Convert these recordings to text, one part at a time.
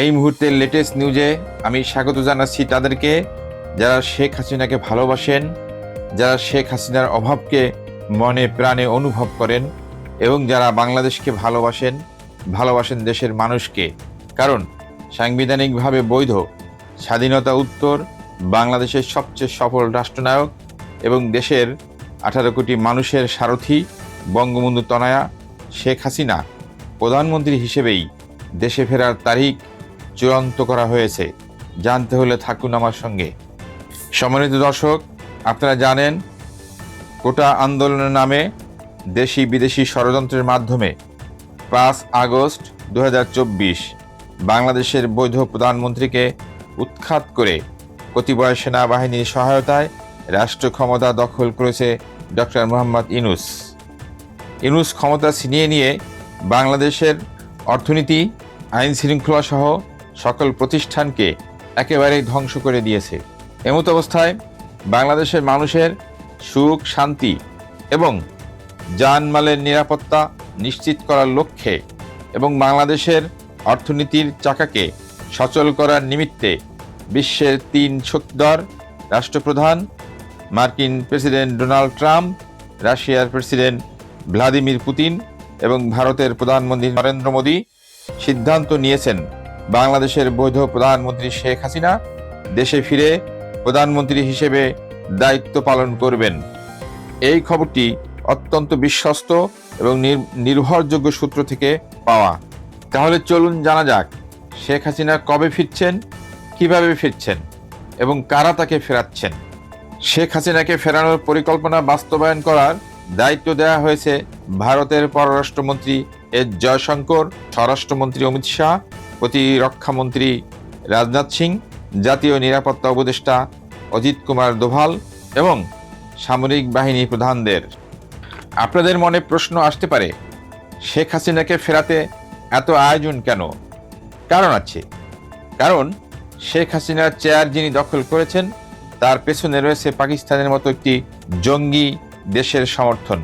এই মুহূর্তের লেটেস্ট নিউজে আমি স্বাগত জানাচ্ছি তাদেরকে, যারা শেখ হাসিনাকে ভালোবাসেন, যারা শেখ হাসিনার অভাবকে মনে প্রাণে অনুভব করেন এবং যারা বাংলাদেশকে ভালোবাসেন ভালোবাসেন দেশের মানুষকে। কারণ সাংবিধানিকভাবে বৈধ স্বাধীনতা উত্তর বাংলাদেশের সবচেয়ে সফল রাষ্ট্রনায়ক এবং দেশের আঠারো কোটি মানুষের সারথি বঙ্গবন্ধু তনয়া শেখ হাসিনা প্রধানমন্ত্রী হিসেবেই দেশে ফেরার তারিখ চূড়ান্ত করা হয়েছে। জানতে হলে থাকুন আমার সঙ্গে। সম্মানিত দর্শক, আপনারা জানেন, কোটা আন্দোলনের নামে দেশি বিদেশি ষড়যন্ত্রের মাধ্যমে পাঁচ আগস্ট দু হাজার চব্বিশ বাংলাদেশের বৈধ প্রধানমন্ত্রীকে উৎখাত করে কতিপয় সেনাবাহিনীর সহায়তায় রাষ্ট্র ক্ষমতা দখল করেছে ডক্টর মোহাম্মদ ইনুস ইনুস ক্ষমতা ছিনিয়ে নিয়ে বাংলাদেশের অর্থনীতি আইন শৃঙ্খলা সহ সকল প্রতিষ্ঠানকে একেবারেই ধ্বংস করে দিয়েছে। এমত অবস্থায় বাংলাদেশের মানুষের সুখ, শান্তি এবং জানমালের নিরাপত্তা নিশ্চিত করার লক্ষ্যে এবং বাংলাদেশের অর্থনীতির চাকাকে সচল করার নিমিত্তে বিশ্বের তিন শক্তিধর রাষ্ট্রপ্রধান, মার্কিন প্রেসিডেন্ট ডোনাল্ড ট্রাম্প, রাশিয়ার প্রেসিডেন্ট ভ্লাদিমির পুতিন এবং ভারতের প্রধানমন্ত্রী নরেন্দ্র মোদী সিদ্ধান্ত নিয়েছেন। বাংলাদেশের বৈধ প্রধানমন্ত্রী শেখ হাসিনা দেশে ফিরে প্রধানমন্ত্রী হিসেবে দায়িত্ব পালন করবেন। এই খবরটি অত্যন্ত বিশ্বস্ত এবং নির- নির্ভরযোগ্য সূত্র থেকে পাওয়া। তাহলে চলুন জানা যাক, শেখ হাসিনা কবে ফিরছেন, কীভাবে ফিরছেন এবং কারা তাকে ফেরাচ্ছেন? শেখ হাসিনাকে ফেরানোর পরিকল্পনা বাস্তবায়ন করার দায়িত্ব দেওয়া হয়েছে ভারতের পররাষ্ট্রমন্ত্রী এস জয়শঙ্কর, স্বরাষ্ট্রমন্ত্রী অমিত শাহ প্রতিরক্ষামন্ত্রী রাজনাথ সিং, জাতীয় নিরাপত্তা উপদেষ্টা অজিত কুমার দোভাল এবং সামরিক বাহিনী প্রধানদের। আপনাদের মনে প্রশ্ন আসতে পারে, শেখ হাসিনাকে ফেরাতে এত আয়োজন কেন? কারণ আছে। কারণ শেখ হাসিনার চেয়ার যিনি দখল করেছেন, তার পেছনে রয়েছে পাকিস্তানের মতো একটি জঙ্গি দেশের সমর্থন।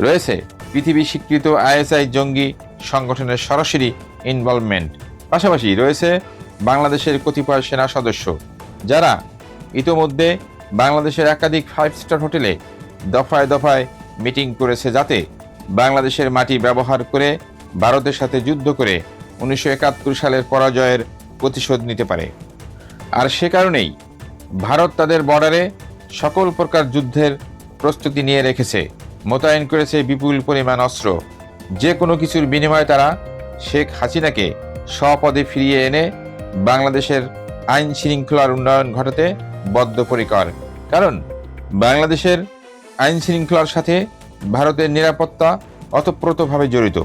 রয়েছে পৃথিবী স্বীকৃত আইএসআই জঙ্গি সংগঠনের সরাসরি ইনভলভমেন্ট পাশাপাশি রয়েছে বাংলাদেশের কতিপয় সেনা সদস্য, যারা ইতোমধ্যে বাংলাদেশের একাধিক ফাইভ স্টার হোটেলে দফায় দফায় মিটিং করেছে যাতে বাংলাদেশের মাটি ব্যবহার করে ভারতের সাথে যুদ্ধ করে উনিশশো একাত্তর সালের পরাজয়ের প্রতিশোধ নিতে পারে। আর সে কারণেই ভারত তাদের বর্ডারে সকল প্রকার যুদ্ধের প্রস্তুতি নিয়ে রেখেছে, মোতায়েন করেছে বিপুল পরিমাণ অস্ত্র। যে কোনো কিছুর বিনিময়ে তারা শেখ হাসিনাকে স্বপদে ফিরিয়ে এনে বাংলাদেশের আইন শৃঙ্খলার উন্নয়ন ঘটাতে বদ্ধপরিকর। কারণ, বাংলাদেশের আইন শৃঙ্খলার সাথে ভারতের নিরাপত্তা অতপ্রতভাবে জড়িত।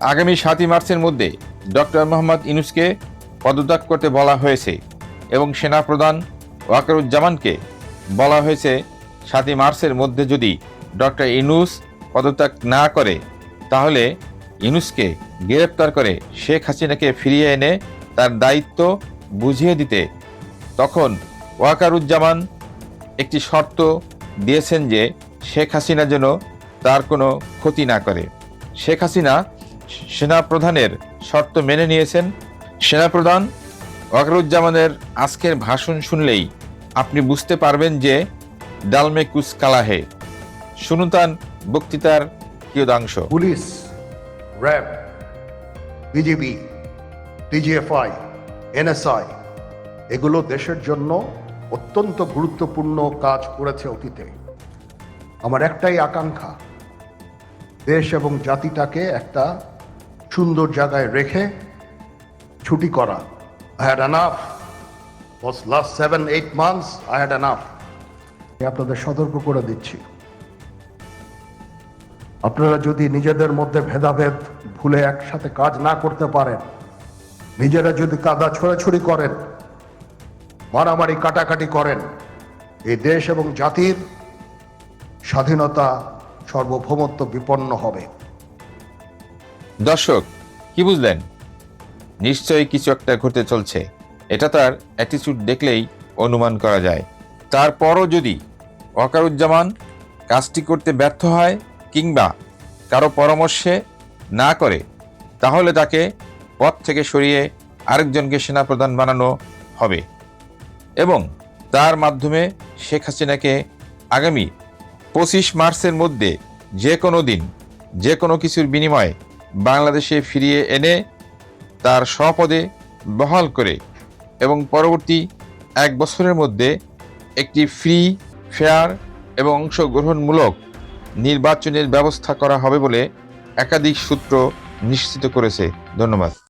আগামী সাতই মার্চের মধ্যে ডক্টর মোহাম্মদ ইনুসকে পদত্যাগ করতে বলা হয়েছে এবং সেনাপ্রধান ওয়াকারুজ্জামানকে বলা হয়েছে, সাতই মার্চের মধ্যে যদি ডক্টর ইনুস পদত্যাগ না করে, তাহলে ইনুসকে গ্রেপ্তার করে শেখ হাসিনাকে ফিরিয়ে এনে তার দায়িত্ব বুঝিয়ে দিতে তখন ওয়াকারুজ্জামান একটি শর্ত দিয়েছেন যে শেখ হাসিনা যেন তার কোনো ক্ষতি না করে। শেখ হাসিনা সেনাপ্রধানের শর্ত মেনে নিয়েছেন। সেনাপ্রধান ওয়াকারুজ্জামানের আজকের ভাষণ শুনলেই আপনি বুঝতে পারবেন যে ডালমে কুস কালাহে শুনুন তার বক্তৃতার কিয়দাংশ police RAB BGB DGFI NSI এগুলো দেশের জন্য অত্যন্ত গুরুত্বপূর্ণ কাজ করেছে অতীতে। আমার একটাই আকাঙ্ক্ষা, দেশ এবং জাতিটাকে একটা সুন্দর জায়গায় রেখে ছুটি করা। I had enough was last seven eight months I had enough আপনাদের সতর্ক করে দিচ্ছি। আপনারা যদি নিজেদের মধ্যে ভেদাভেদ ভুলে একসাথে কাজ না করতে পারেন, নিজেরা যদি কাদা ছোড়াছুড়ি করেন, মারামারি কাটাকাটি করেন, এই দেশ এবং জাতির স্বাধীনতা সার্বভৌমত্ব বিপন্ন হবে। দর্শক, কি বুঝলেন? নিশ্চয়ই কিছু একটা ঘটতে চলছে। এটা তার অ্যাটিচিউড দেখলেই অনুমান করা যায়। তারপরও যদি ওয়াকারুজ্জামান কাজটি করতে ব্যর্থ হয় কিংবা কারও পরামর্শে না করে, তাহলে তাকে পথ থেকে সরিয়ে আরেকজনকে সেনাপ্রধান বানানো হবে এবং তার মাধ্যমে শেখ হাসিনাকে আগামী পঁচিশ মার্চের মধ্যে যে কোনো দিন, যে কোনো কিছুর বিনিময়ে বাংলাদেশে ফিরিয়ে এনে তার স্বপদে বহাল করে এবং পরবর্তী এক বছরের মধ্যে একটি ফ্রি ফেয়ার এবং অংশগ্রহণমূলক নির্বাচনের ব্যবস্থা করা হবে বলে একাধিক সূত্র নিশ্চিত করেছে। ধন্যবাদ।